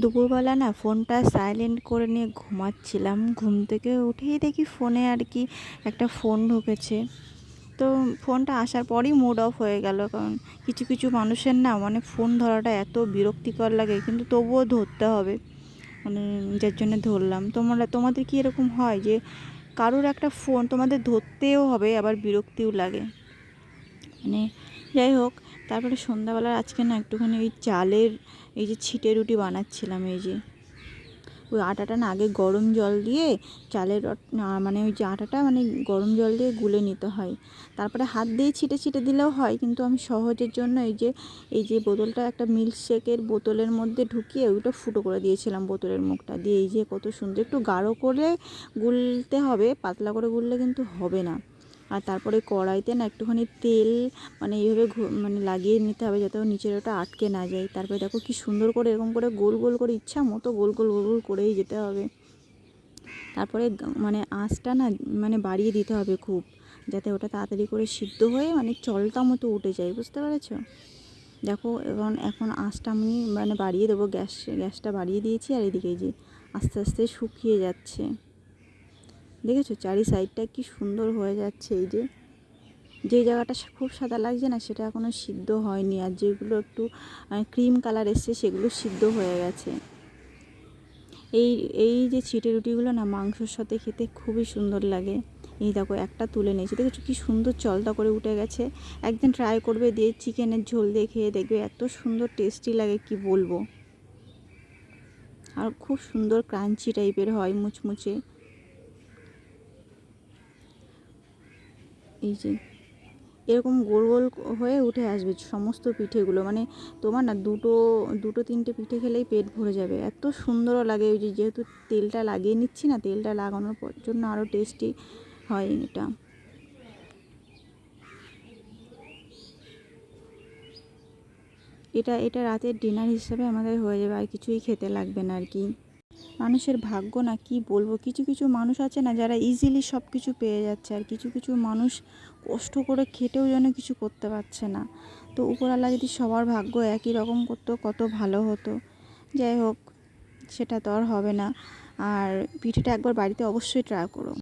দুপুরবেলা না ফোনটা সাইলেন্ট করে নিয়ে ঘুমাচ্ছিলাম। ঘুম থেকে উঠেই দেখি ফোনে আর কি একটা ফোন ঢুকেছে। তো ফোনটা আসার পরই মুড অফ হয়ে গেল, কারণ কিছু কিছু মানুষের না মানে ফোন ধরাটা এত বিরক্তিকর লাগে, কিন্তু তবুও ধরতে হবে। মানে যার জন্য ধরলাম। তোমরা, তোমাদের কি এরকম হয় যে কারোর একটা ফোন তোমাদের ধরতেও হবে, আবার বিরক্তিও লাগে? মানে যাই হোক, তারপরে সন্ধ্যাবেলা আজকে না একটুখানি ওই চালের এই যে ছিটে রুটি বানাচ্ছিলাম এই যে। ওই আটাটা না আগে গরম জল দিয়ে চালের মানে ওই যে আটাটা মানে গরম জল দিয়ে গুলে নিতে হয়। তারপরে হাত দিয়ে ছিটে ছিটে দিলেও হয়, কিন্তু আমি সহজের জন্য এই যে এই যে বোতলটা একটা মিল্কশেকের বোতলের মধ্যে ঢুকিয়ে ওইটা ফুটো করে দিয়েছিলাম বোতলের মুখটা দিয়ে। এই যে কত সুন্দর, একটু গাঢ় করে গুলতে হবে, পাতলা করে গুললে কিন্তু হবে না। আর তারপরে কড়াইতে না একটুখানি তেল মানে এইভাবে মানে লাগিয়ে নিতে হবে যাতে নিচের ওটা আটকে না যায়। তারপরে দেখো কি সুন্দর করে এরকম করে গোল গোল করে ইচ্ছা মতো গোল গোল গোল গোল করেই যেতে হবে। তারপরে মানে আঁচটা না মানে বাড়িয়ে দিতে হবে খুব, যাতে ওটা তাড়াতাড়ি করে সিদ্ধ হয়ে মানে চলতা মতো উঠে যায়, বুঝতে পেরেছ? দেখো এখন এখন আঁচটা আমি মানে বাড়িয়ে দেবো, গ্যাস, গ্যাসটা বাড়িয়ে দিয়েছি আর এদিকে যে আস্তে আস্তে শুকিয়ে যাচ্ছে। দেখেছ? চারি সাইডটা কি সুন্দর হয়ে যাচ্ছে এই যে। যে জায়গাটা খুব সাদা লাগছে না, সেটা এখনও সিদ্ধ হয়নি। আর যেগুলো একটু ক্রিম কালার এসছে, সেগুলো সিদ্ধ হয়ে গেছে। এই এই যে ছিটে রুটিগুলো না, মাংসর সাথে খেতে খুবই সুন্দর লাগে। এই দেখো, একটা তুলে নিয়েছি। দেখেছ কি সুন্দর চলতা করে উঠে গেছে। একদিন ট্রাই করবে, দিয়ে চিকেনের ঝোল দিয়ে খেয়ে দেখবে, এত সুন্দর টেস্টি লাগে, কি বলব? আর খুব সুন্দর ক্রাঞ্চি টাইপের হয়, মুচমুচে। এই যে, এরকম গোল গোল হয়ে উঠে আসবে সমস্ত পিঠেগুলো। মানে তোমার না দুটো দুটো তিনটে পিঠে খেলেই পেট ভরে যাবে। এত সুন্দরও লাগে ওই যে, যেহেতু তেলটা লাগিয়ে নিচ্ছি না, তেলটা লাগানোর জন্য আরও টেস্টি হয় এটা। এটা এটা রাতের ডিনার হিসাবে আমাদের হয়ে যাবে, আর কিছুই খেতে লাগবে না আর কি। মানুষের ভাগ্য না কি বলব? কিছু কিছু মানুষ আছে না যারা ইজিলি সব কিছু পেয়ে যাচ্ছে আর কিছু কিছু মানুষ কষ্ট করে খেটেও যেন কিছু করতে পারছে না। তো উপরওয়ালা যদি সবার ভাগ্য একই রকম করতো, কত ভালো হতো। যাই হোক, সেটা তো আর হবে না। আর পিঠেটা একবার বাড়িতে অবশ্যই ট্রাই করো।